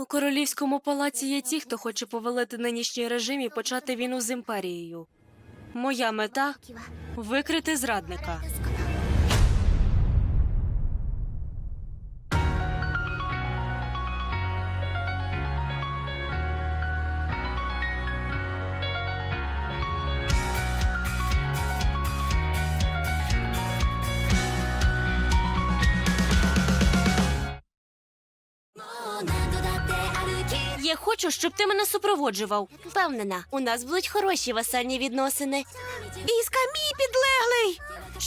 У королівському палаці є ті, хто хоче повелити нинішній режим і почати війну з імперією. Моя мета викрити зрадника. Я хочу, щоб ти мене супроводжував. Впевнена, у нас будуть хороші васальні відносини. Іска мій підлеглий.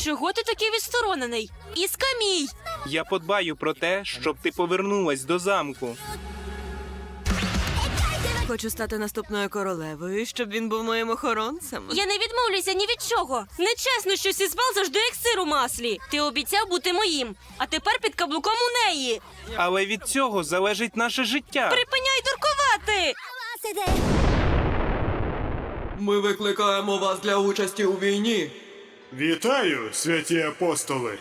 Чого ти такий відсторонений? Іска мій. Я подбаю про те, щоб ти повернулась до замку. Хочу стати наступною королевою, щоб він був моїм охоронцем. Я не відмовлюся ні від чого. Нечесно, що сізвал завжди як сир у маслі. Ти обіцяв бути моїм, а тепер під каблуком у неї. Але від цього залежить наше життя. Припиняй дуркувати! Ми викликаємо вас для участі у війні. Вітаю, святі апостоли!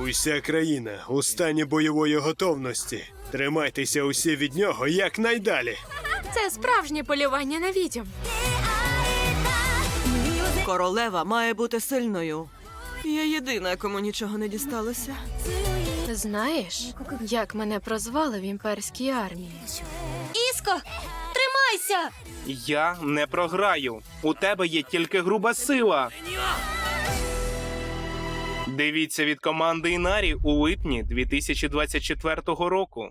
Уся країна у стані бойової готовності. Тримайтеся усі від нього якнайдалі. Це справжнє полювання на відьом. Королева має бути сильною. Я єдина, кому нічого не дісталося. Знаєш, як мене прозвали в імперській армії? Іско, тримайся! Я не програю. У тебе є тільки груба сила. Дивіться від команди Інарі у липні 2024 року.